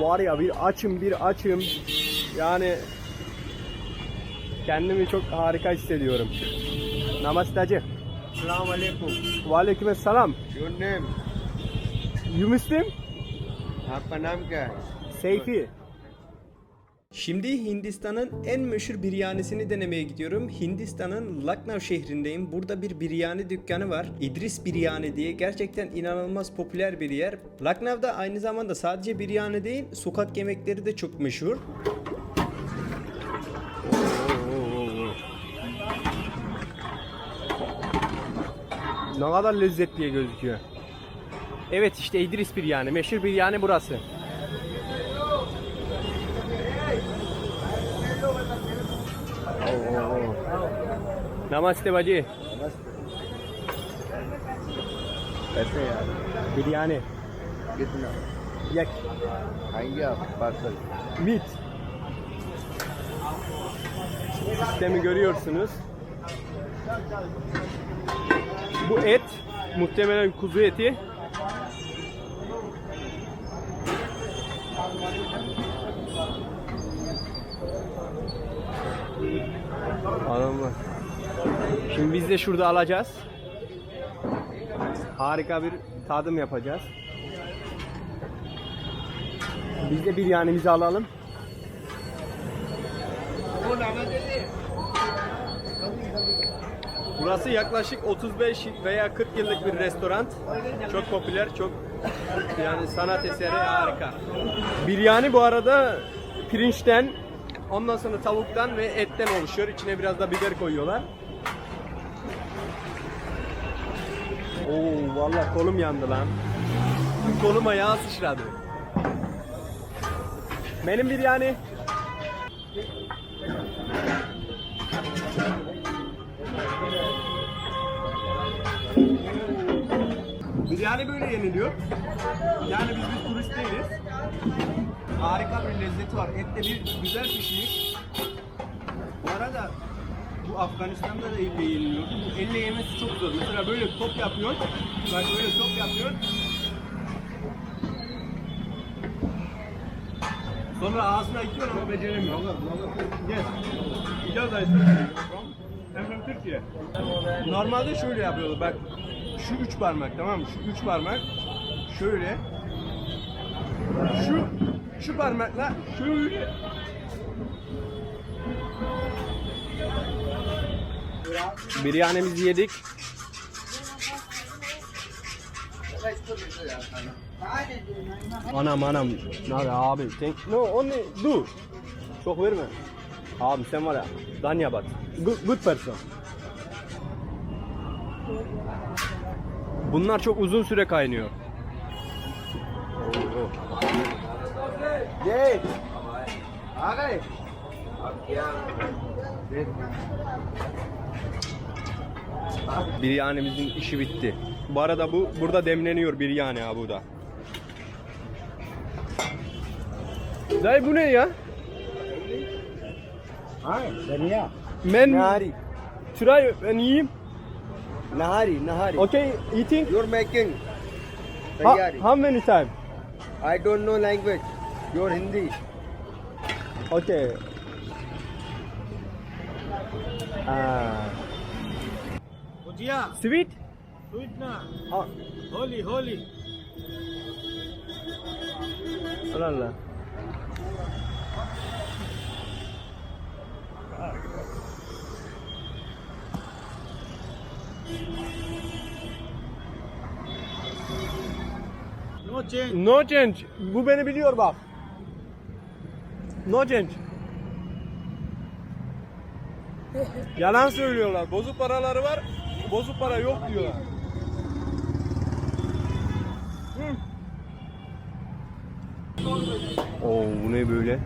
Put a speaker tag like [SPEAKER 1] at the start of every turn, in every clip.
[SPEAKER 1] Var ya bir açım bir açım. Yani kendimi çok harika hissediyorum. Namaste hacı.
[SPEAKER 2] Assalamu alaikum.
[SPEAKER 1] Aleyküm selam.
[SPEAKER 2] Your name?
[SPEAKER 1] You Muslim?
[SPEAKER 2] आपका नाम क्या है
[SPEAKER 1] Seyfi. Şimdi Hindistan'ın en meşhur biryanisini denemeye gidiyorum. Hindistan'ın Lucknow şehrindeyim. Burada bir biryani dükkanı var. İdris Biryani diye. Gerçekten inanılmaz popüler bir yer. Lucknow'da aynı zamanda sadece biryani değil, sokak yemekleri de çok meşhur. Ne kadar lezzetli gözüküyor. Evet işte İdris Biryani. Meşhur biryani burası. नमस्ते बाजी
[SPEAKER 2] कैसे यार
[SPEAKER 1] बिरयानी
[SPEAKER 2] कितना
[SPEAKER 1] yak
[SPEAKER 2] खाएंगे आप parcel
[SPEAKER 1] meat sistemi görüyorsunuz. Bu et muhtemelen kuzu eti. De şurada alacağız. Harika bir tadım yapacağız. Biz de biryanimizi alalım. Burası yaklaşık 35 veya 40 yıllık bir restoran. Çok popüler, çok yani sanat eseri harika. Biryani bu arada pirinçten, ondan sonra tavuktan ve etten oluşuyor. İçine biraz da biber koyuyorlar. Oo vallahi kolum yandı lan. Koluma yağ sıçradı. Benim biryani. Biryani böyle yeniliyor. Yani biz bir turist değiliz. Harika bir lezzeti var. Et de bir güzel pişmiş. Afganistan'da da elle yeniliyor. Bu elle yemesi çok zor. Mesela böyle top yapıyor. Bak böyle top yapıyor. Sonra ağzına itiyor ama beceremiyor. Yes. Icaz Ayşe. I'm from Türkiye. Normalde şöyle yapıyorlar bak. Şu üç parmak tamam mı? Şu üç parmak şöyle. Şu şu parmakla şöyle. Biryanemizi yedik. Anam anam. Nerede abi? Sen... No, only do. Çok verme. Abi sen var ya. Danya bak. Good, good person. Bunlar çok uzun süre kaynıyor.
[SPEAKER 2] Geç. Ağabey. Abi.
[SPEAKER 1] Biryanemizin işi bitti. Bu arada bu burada demleniyor biryani ha bu da. Dayı bu ne ya?
[SPEAKER 2] Hayır, demya.
[SPEAKER 1] Ben
[SPEAKER 2] Nahari.
[SPEAKER 1] Try ben yiyeyim.
[SPEAKER 2] Nahari, Nahari.
[SPEAKER 1] Okay, eating.
[SPEAKER 2] You're making.
[SPEAKER 1] Ha, how many time?
[SPEAKER 2] I don't know language. Your Hindi.
[SPEAKER 1] Okay. Ah.
[SPEAKER 3] Bhujia
[SPEAKER 1] sweet?
[SPEAKER 3] Sweet ना
[SPEAKER 1] Ah,
[SPEAKER 3] Holi Holi
[SPEAKER 1] Allah Allah.
[SPEAKER 3] No change
[SPEAKER 1] No change. Bu beni biliyor bak. No change. Yalan söylüyorlar. Bozuk paraları var. Bozuk para yok diyorlar. Oo bu ne böyle?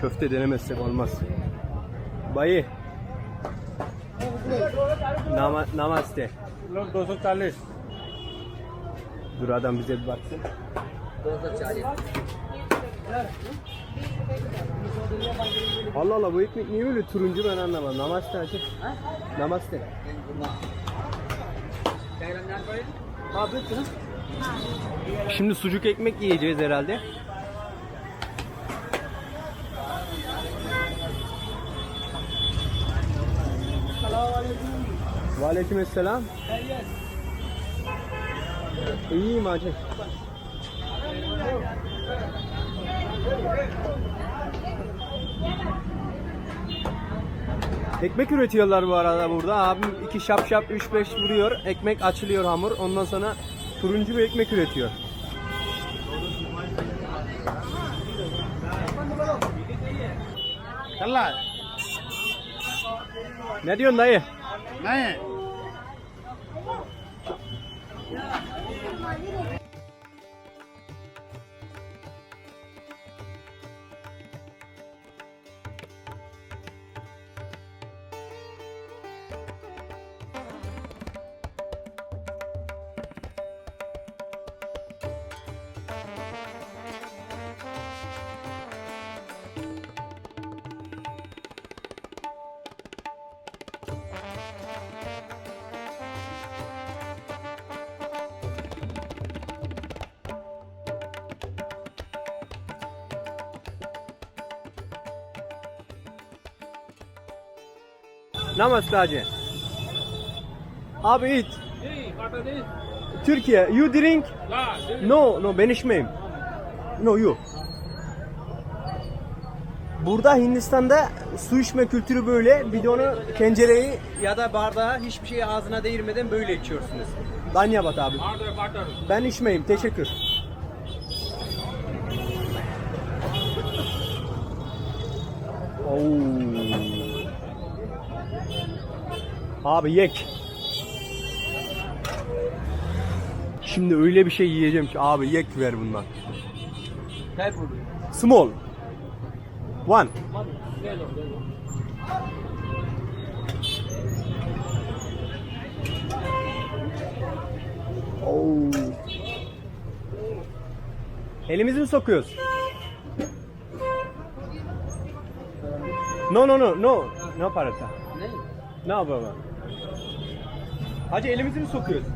[SPEAKER 1] Köfte denemezsek olmaz. Bayi. Nama, namaste.
[SPEAKER 3] Lok 240.
[SPEAKER 1] Dur adam bize bir baksın. 240. Allah Allah bu ekmek niye böyle turuncu ben anlamadım. Namaste hacı. Namaste. Şimdi sucuk ekmek yiyeceğiz herhalde. Aleyküm selam. İyiyim hacı. Ekmek üretiyorlar bu arada burada. Abim iki şap şap 3-5 vuruyor. Ekmek açılıyor hamur. Ondan sonra turuncu bir ekmek üretiyor.
[SPEAKER 3] Allah.
[SPEAKER 1] Ne diyorsun dayı?
[SPEAKER 3] Ne?
[SPEAKER 1] Namaste hacı. Abi eat. Türkiye. You drink? No, no ben içmeyim. No you. Burada Hindistan'da su içme kültürü böyle. Bidonu, tencereyi ya da bardağı hiçbir şeyi ağzına değirmeden böyle içiyorsunuz. Danyabat abi. Ben içmeyim. Teşekkür. Abi yek. Şimdi öyle bir şey yiyeceğim ki abi yek ver bundan. Small. One. Oo. Elimizi mi sokuyoruz? No no no no. Ne yaparsa? Ne yapalım? Hacı elimizi mi sokuyoruz?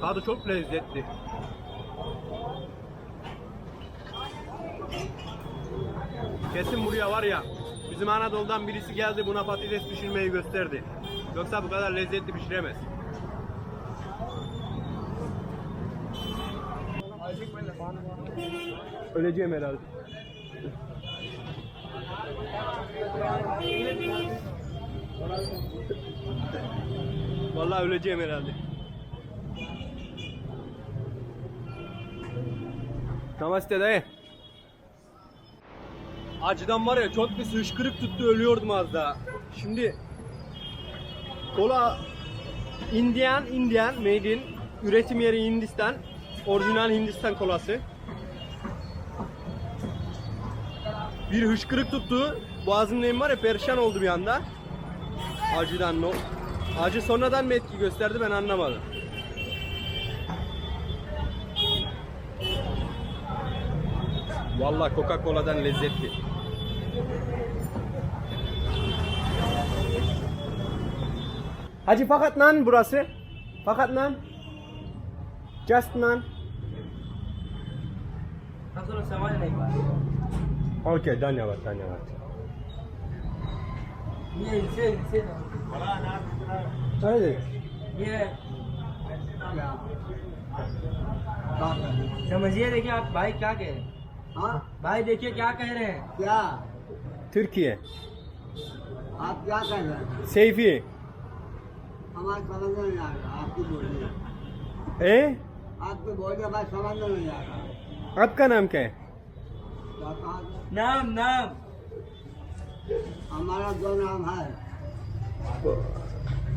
[SPEAKER 1] Tadı çok lezzetli. Kesin buraya var ya bizim Anadolu'dan birisi geldi buna patates pişirmeyi gösterdi. Yoksa bu kadar lezzetli pişiremez. Öleceğim herhalde. Vallahi öleceğim herhalde. Namaste dayı. Acıdan var ya çok bir hışkırık tuttu ölüyordum az daha. Şimdi kola Indian Indian made in üretim yeri Hindistan. Orijinal Hindistan kolası. Bir hışkırık tuttu. Boğazım neyim var ya perişan oldu bir anda. Acıdan no. Acı sonradan mı etki gösterdi ben anlamadım. Valla Coca-Cola'dan lezzetli. Hacı fakat nan burası. Fakat nan. Just nan. Nasıl seval ne
[SPEAKER 4] var? इसे
[SPEAKER 1] अरे
[SPEAKER 4] ये समझिए देखिए आप भाई क्या कह रहे हैं?
[SPEAKER 2] हाँ?
[SPEAKER 4] भाई देखिए क्या कह रहे हैं?
[SPEAKER 2] क्या?
[SPEAKER 1] Türkiye
[SPEAKER 2] आप क्या कह रहे हैं?
[SPEAKER 1] Seyfi
[SPEAKER 2] हमारे समझ में नहीं आ रहा। आपकी बोलिए।
[SPEAKER 1] ए?
[SPEAKER 2] आपकी बोलिए हमारे समझ में नहीं आ रहा।
[SPEAKER 1] आपका नाम क्या है?
[SPEAKER 4] नाम नाम
[SPEAKER 2] हमारा दो नाम है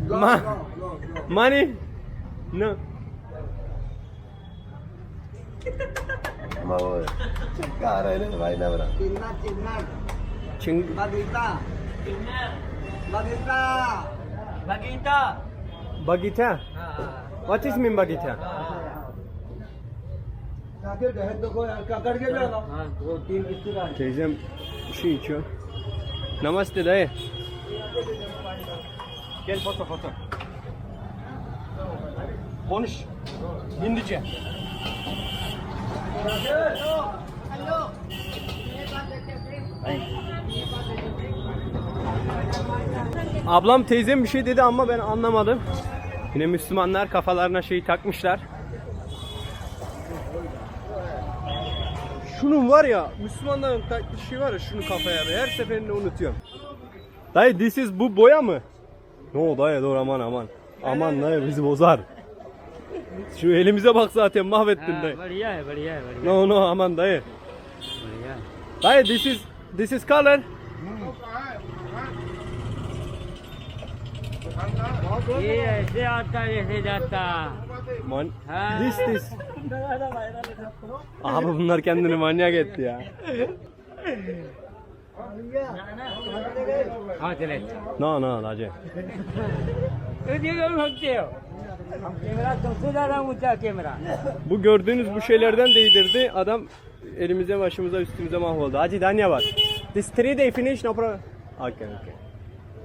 [SPEAKER 2] लो,
[SPEAKER 1] माँ।
[SPEAKER 2] लो, लो, लो।
[SPEAKER 1] Money No
[SPEAKER 2] चिन्ना चिन्ना
[SPEAKER 1] Ching
[SPEAKER 2] बगीता बगीता
[SPEAKER 4] बगीता
[SPEAKER 1] Bagita
[SPEAKER 4] हाँ, हाँ,
[SPEAKER 1] What Teyzem bir şey içiyor. Namaste dayı. Gel foto foto. Konuş. Hindice. Ablam teyzem bir şey dedi ama ben anlamadım. Yine Müslümanlar kafalarına şeyi takmışlar. Şunun var ya Müslümanların taktığı şey var ya şunu kafaya be her seferinde unutuyorum. Dayı this is bu boya mı? No dayı dur aman aman. Aman dayı bizi bozar. Şu elimize bak zaten mahvettin dayı. No no aman dayı. Dayı this is this is color.
[SPEAKER 4] ये ऐसे आता ऐसे जाता
[SPEAKER 1] Man
[SPEAKER 4] Ha.
[SPEAKER 1] this this. Abi bunlar kendini manyak etti ya.
[SPEAKER 4] हाँ चले
[SPEAKER 1] No no dayı.
[SPEAKER 4] तो ये क्यों भागते हो हम कैमरा सबसे ज्यादा ऊंचा camera
[SPEAKER 1] Bu gördüğünüz bu şeylerden değdirdi. Adam elimize başımıza üstümüze mahvoldu. Hacı Danya var. This three day finish no problem. Okay okay.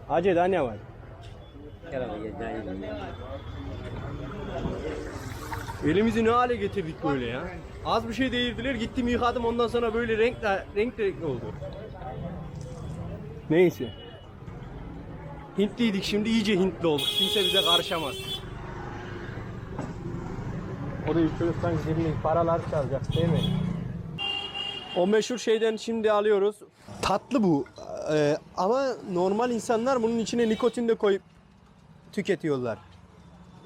[SPEAKER 1] Hacı Danya var.
[SPEAKER 4] चलो भैया जाइए
[SPEAKER 1] Elimizi ne hale getirdik böyle ya. Az bir şey değirdiler gittim yıkadım ondan sonra böyle renk renk renk oldu. Neyse. Hintliydik şimdi iyice Hintli olduk. Kimse bize karışamaz. O da Türkistan cebindeki paralar çalacak değil mi? O meşhur şeyden şimdi alıyoruz. Tatlı bu. Ee, ama normal insanlar bunun içine nikotin de koyup tüketiyorlar.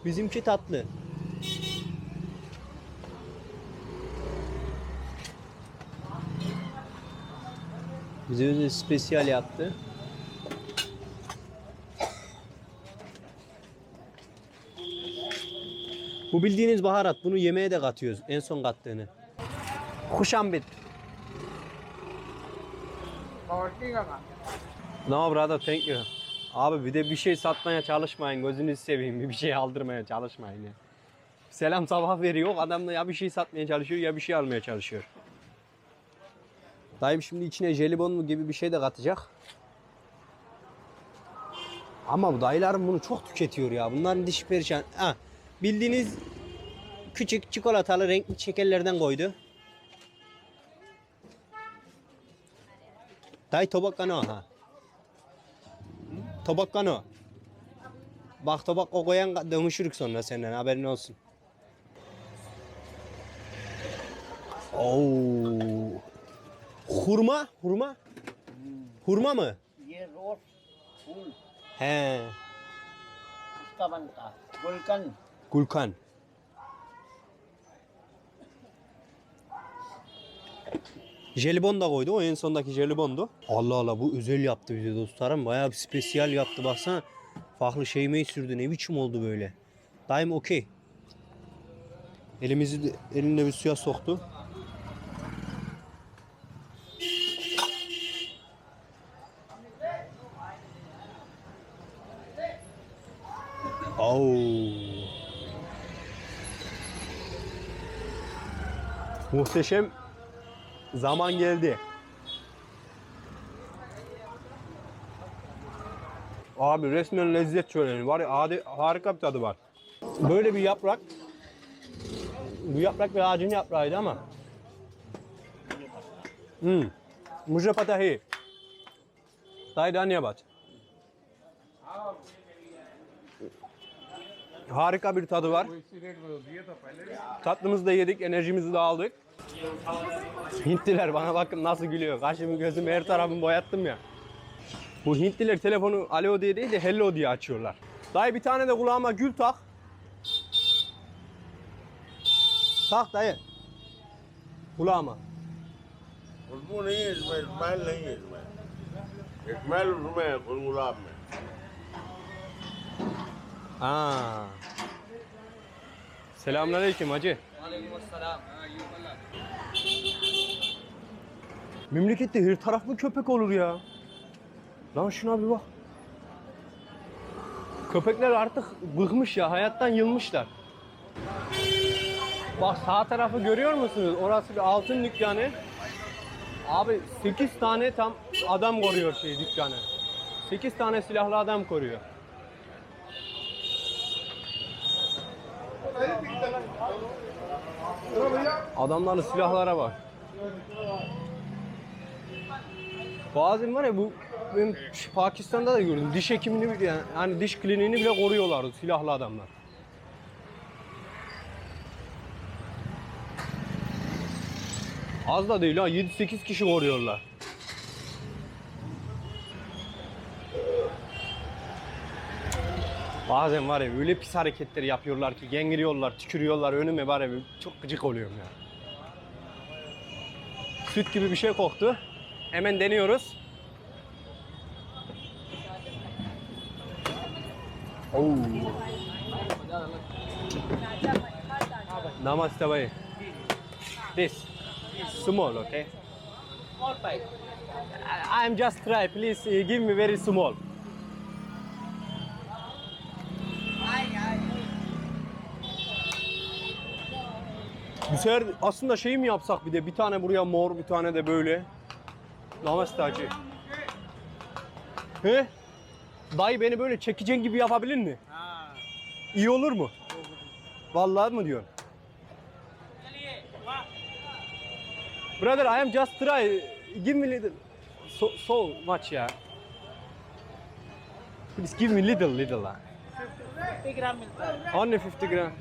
[SPEAKER 1] Bizimki tatlı. Bize özel spesiyal yaptı. Bu bildiğiniz baharat. Bunu yemeğe de katıyoruz. En son kattığını. Kuşambit. No brother thank you. Abi bir de bir şey satmaya çalışmayın. Gözünüzü seveyim. Bir şey aldırmaya çalışmayın ya. Selam sabah veriyor. Adam da ya bir şey satmaya çalışıyor ya bir şey almaya çalışıyor. Dayım şimdi içine jelibon mu gibi bir şey de katacak. Ama bu dayılarım bunu çok tüketiyor ya. Bunların dişi perişan. Ha, bildiğiniz küçük çikolatalı renkli şekerlerden koydu. Dayı tobakkano ha. Tobakkan o. Bak tobak o koyan dönüşürük sonra senden haberin olsun. Oo. Hurma, hurma. Hurma mı?
[SPEAKER 2] Ye rot, hul.
[SPEAKER 1] Hmm.
[SPEAKER 2] He. Istavanta, gulkan.
[SPEAKER 1] Gulkan. Jelibon da koydu. O en sondaki jelibondu. Allah Allah bu özel yaptı bize dostlarım. Bayağı bir spesiyal yaptı. Baksana farklı şeymeyi sürdü. Ne biçim oldu böyle. Daim okey. Elimizi eline bir suya soktu. Oo. Muhteşem Zaman geldi. Abi resmen lezzet çöreği var ya adi, harika bir tadı var. Böyle bir yaprak. Bu yaprak bir ağacın yaprağıydı ama. Hmm. Muje patahi. Taydaniye bat. Harika bir tadı var. Tatlımızı da yedik, enerjimizi de aldık. Hintliler bana bakın nasıl gülüyor. Kaşımı gözümü her tarafımı boyattım ya. Bu Hintliler telefonu alo diye değil de hello diye açıyorlar. Dayı bir tane de kulağıma gül tak. Tak dayı. Kulağıma.
[SPEAKER 5] खुशबू नहीं है इसमें स्मेल नहीं है इसमें smell उसमें है फूल गुलाब में
[SPEAKER 1] Aa. Selamünaleyküm hacı. Memlekette her taraf mı köpek olur ya? Lan şuna bir bak. Köpekler artık bıkmış ya, hayattan yılmışlar. Bak sağ tarafı görüyor musunuz? Orası bir altın dükkanı. Abi 8 tane tam adam koruyor şey dükkanı. 8 tane silahlı adam koruyor. Adamların silahlara bak. Bazen var ya bu benim Pakistan'da da gördüm. Diş hekimini yani, yani diş kliniğini bile koruyorlar silahlı adamlar. Az da değil ha 7-8 kişi koruyorlar. Bazen var ya öyle pis hareketleri yapıyorlar ki gengiriyorlar, tükürüyorlar önüme var ya çok gıcık oluyorum ya. Süt gibi bir şey koktu. Hemen deniyoruz. Oo. Namaste bhai. This small, okay?
[SPEAKER 4] Small pipe.
[SPEAKER 1] I am just try. Please uh, give me very small. Bu sefer aslında şey mi yapsak bir de bir tane buraya mor bir tane de böyle. Namaste hacı. He? Dayı beni böyle çekeceğin gibi yapabilir mi? Ha. İyi olur mu? Vallahi mı diyorsun? Brother, I am just try. Give me little. So, so much ya. Yeah. Please give me little, little.
[SPEAKER 4] 50 gram.
[SPEAKER 1] Only 50 gram.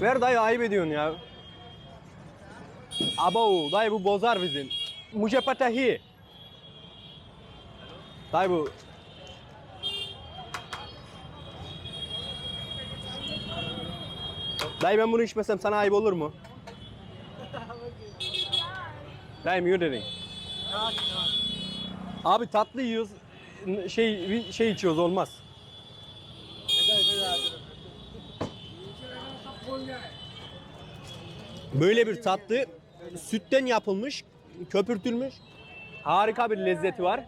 [SPEAKER 1] Ver dayı ayıp ediyorsun ya. Abo dayı bu bozar bizim. Mujhe. Dayı bu. Dayı ben bunu içmesem sana ayıp olur mu? Dayı mute edin. Abi tatlı yiyoruz. Şey şey içiyoruz olmaz. Böyle bir tatlı sütten yapılmış, köpürtülmüş. Harika bir lezzeti var.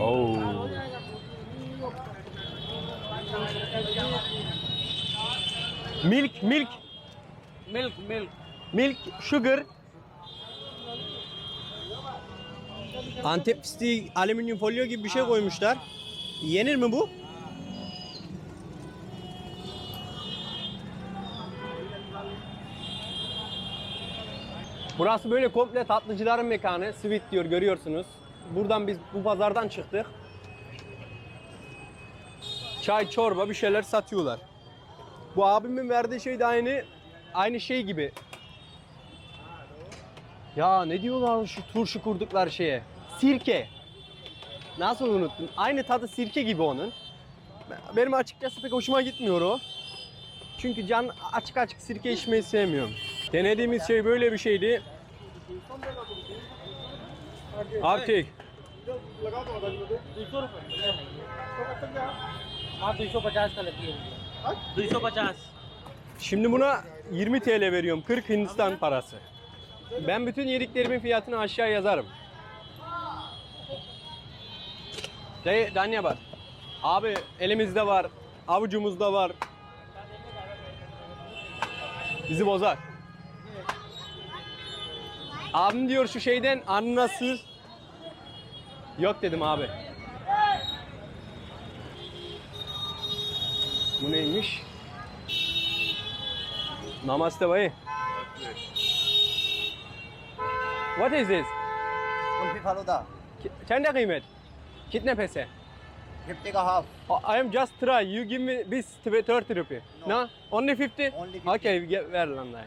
[SPEAKER 1] Oh. Milk, milk.
[SPEAKER 4] Milk, milk.
[SPEAKER 1] Milk, sugar. Antep fıstığı alüminyum folyo gibi bir şey koymuşlar. Yenir mi bu? Burası böyle komple tatlıcıların mekanı. Sweet diyor görüyorsunuz. Buradan biz bu pazardan çıktık. Çay, çorba bir şeyler satıyorlar. Bu abimin verdiği şey de aynı aynı şey gibi. Ya ne diyorlar şu turşu kurdukları şeye? Sirke. Nasıl unuttum? Aynı tadı sirke gibi onun. Benim açıkçası pek hoşuma gitmiyor o. Çünkü can açık açık sirke içmeyi sevmiyorum. Denediğimiz şey böyle bir şeydi. Artık Şimdi buna 20 TL veriyorum. 40 Hindistan parası. Ben bütün yediklerimin fiyatını aşağı yazarım. Şey, Danya var. Abi elimizde var. Avucumuzda var. Bizi bozar. Abim diyor şu şeyden anlasız. Yok dedim abi. Bu neymiş? Namaste bhai. What is this?
[SPEAKER 6] Kulfi falooda
[SPEAKER 1] Ki- Çende kıymet? Kitne pese?
[SPEAKER 6] Fifty का half
[SPEAKER 1] I am just try. You give me this 30 rupee. No. Only 50?
[SPEAKER 6] Only 50.
[SPEAKER 1] Okay, get, ver lan dayı.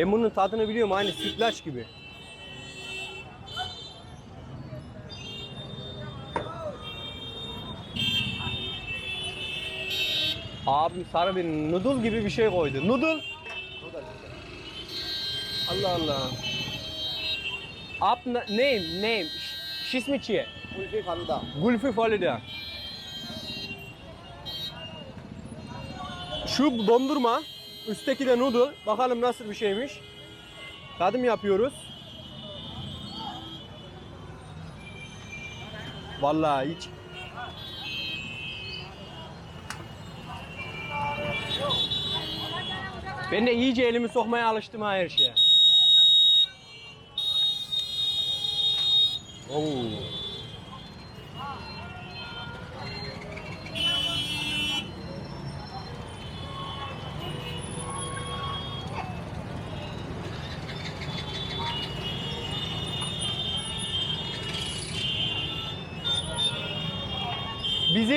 [SPEAKER 1] Ben bunun tadını biliyorum aynı sütlaç gibi. Abim sarı bir noodle gibi bir şey koydu. Noodle. Allah Allah. Ab name name. Şis
[SPEAKER 6] mi çiye?
[SPEAKER 1] Gülfi Faluda. Şu dondurma üstteki de noodle. Bakalım nasıl bir şeymiş. Tadım yapıyoruz. Vallahi hiç. Ben de iyice elimi sokmaya alıştım her şeye. Oo.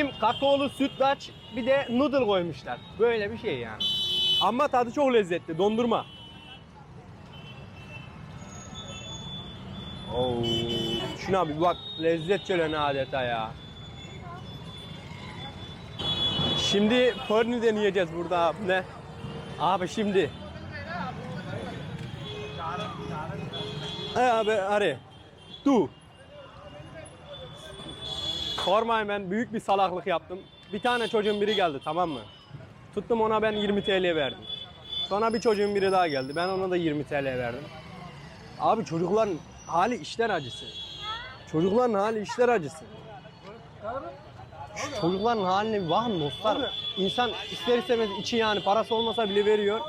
[SPEAKER 1] Bizim kakaolu sütlaç bir de noodle koymuşlar. Böyle bir şey yani. Ama tadı çok lezzetli. Dondurma. Oo, şuna bir bak lezzet çöleni adeta ya. Şimdi pörnü deneyeceğiz burada abi ne? Abi şimdi. E abi arı. Sormayın ben büyük bir salaklık yaptım. Bir tane çocuğun biri geldi tamam mı? Tuttum ona ben 20 TL verdim. Sonra bir çocuğun biri daha geldi. Ben ona da 20 TL verdim. Abi çocukların hali işler acısı. Çocukların hali işler acısı. Şu çocukların haline bir bakın dostlar. İnsan ister istemez içi yani parası olmasa bile veriyor.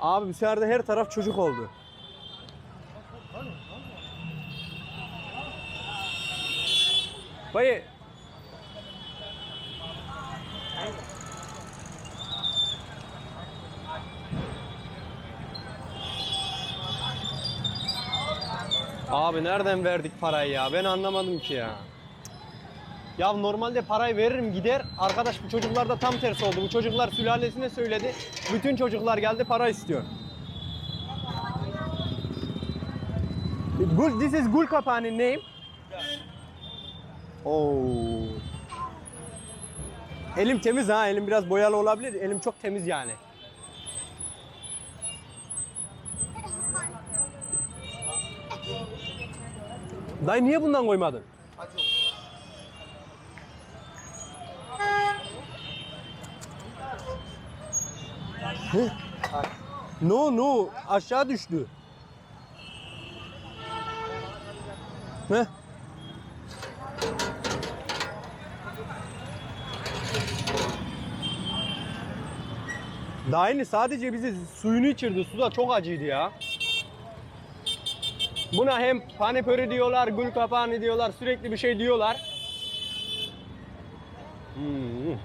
[SPEAKER 1] Abi bu sefer de her taraf çocuk oldu. Bayı. Abi nereden verdik parayı ya? Ben anlamadım ki ya. Ya normalde parayı veririm gider. Arkadaş bu çocuklar da tam tersi oldu. Bu çocuklar sülalesine söyledi. Bütün çocuklar geldi para istiyor. Gul, this is Gul Kapani name. Oo. Elim temiz ha. Elim biraz boyalı olabilir. Elim çok temiz yani. Dayı niye bundan koymadın? Hı? No no aşağı düştü. Ne? Daha yeni sadece bize suyunu içirdi. Su da çok acıydı ya. Buna hem panipöri diyorlar, gül kapağını diyorlar, sürekli bir şey diyorlar. Hmm.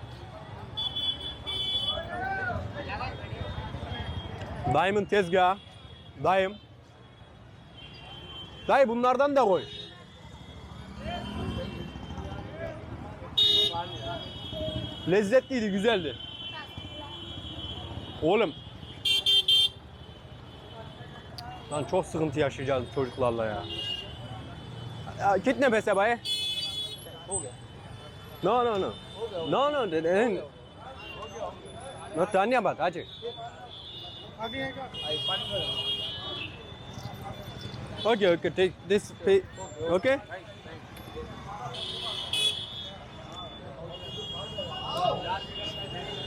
[SPEAKER 1] Dayımın tezgahı. Dayım. Dayı bunlardan da koy. Lezzetliydi, güzeldi. Oğlum. Lan çok sıkıntı yaşayacağız çocuklarla ya. ya gitme be Sebaye. No no no. No no. No dhanyabad hacı. Okay okay take this pay. Okay.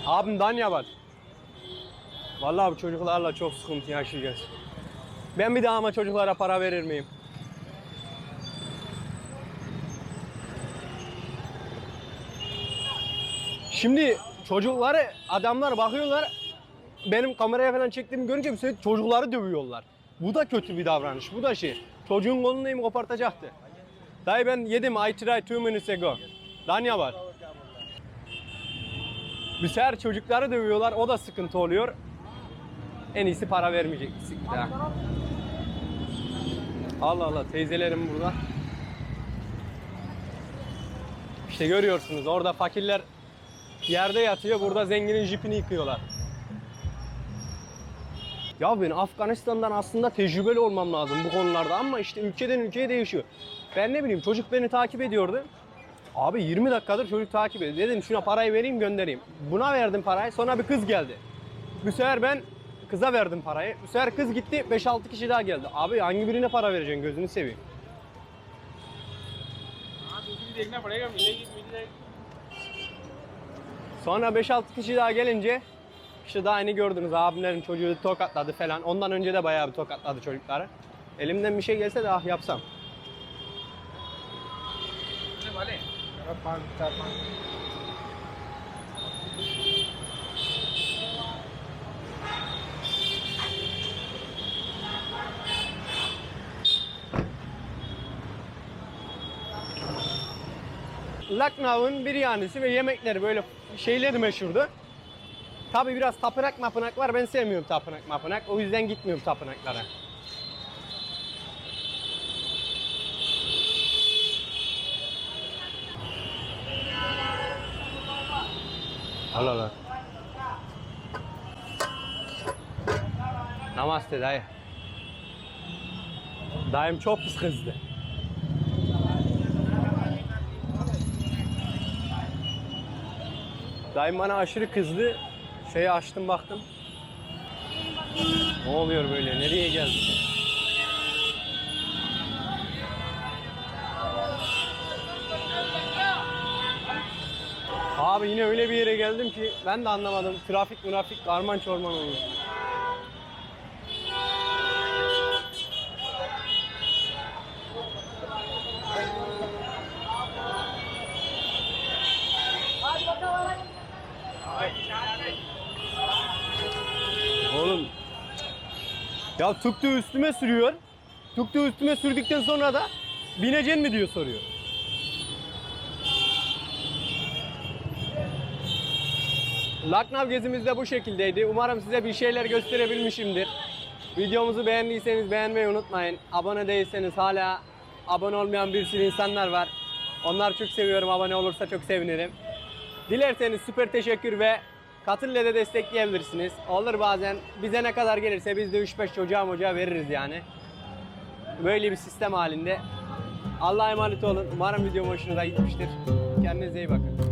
[SPEAKER 1] Abend Dhanyabad. Vallahi bu çocuklarla çok sıkıntı yaşayacağız. Ben bir daha ama çocuklara para verir miyim? Şimdi çocukları adamlar bakıyorlar benim kameraya falan çektiğimi görünce bir sürekli çocukları dövüyorlar. Bu da kötü bir davranış. Bu da şey. Çocuğun kolunu elim kopartacaktı. Dayı ben yedim I tried two minutes ago. Danya var. Bir sefer çocukları dövüyorlar. O da sıkıntı oluyor. En iyisi para vermeyecek. Ya. Allah Allah teyzelerim burada. İşte görüyorsunuz orada fakirler yerde yatıyor. Burada zenginin jipini yıkıyorlar. Ya ben Afganistan'dan aslında tecrübeli olmam lazım bu konularda ama işte ülkeden ülkeye değişiyor. Ben ne bileyim çocuk beni takip ediyordu. Abi 20 dakikadır çocuk takip ediyor. Dedim şuna parayı vereyim göndereyim. Buna verdim parayı sonra bir kız geldi. Bu sefer ben Kıza verdim parayı. Bu sefer kız gitti 5-6 kişi daha geldi. Abi hangi birine para vereceksin gözünü seveyim. Sonra 5-6 kişi daha gelince işte daha yeni gördünüz abimlerin çocuğu tokatladı falan. Ondan önce de bayağı bir tokatladı çocukları. Elimden bir şey gelse de ah yapsam.
[SPEAKER 4] Ne vale?
[SPEAKER 1] Lucknow'un biryanisi ve yemekleri böyle şeyleri meşhurdu. Tabi biraz tapınak mapınak var. Ben sevmiyorum tapınak mapınak. O yüzden gitmiyorum tapınaklara. Al al al. Namaste dayı. Dayım çok pis kızdı. Dayım bana aşırı kızdı. Şeyi açtım baktım. Ne oluyor böyle? Nereye geldik? Abi yine öyle bir yere geldim ki ben de anlamadım. Trafik mürafik karman çorman olmuş. Ya tuktuğu üstüme sürüyor. Tuktuğu üstüme sürdükten sonra da bineceksin mi diyor soruyor. Lucknow gezimiz de bu şekildeydi. Umarım size bir şeyler gösterebilmişimdir. Videomuzu beğendiyseniz beğenmeyi unutmayın. Abone değilseniz hala abone olmayan bir sürü insanlar var. Onları çok seviyorum. Abone olursa çok sevinirim. Dilerseniz süper teşekkür ve katıl ile de destekleyebilirsiniz. Olur bazen bize ne kadar gelirse biz de 3-5 çocuğa mocuğa veririz yani. Böyle bir sistem halinde. Allah'a emanet olun. Umarım videom hoşunuza gitmiştir. Kendinize iyi bakın.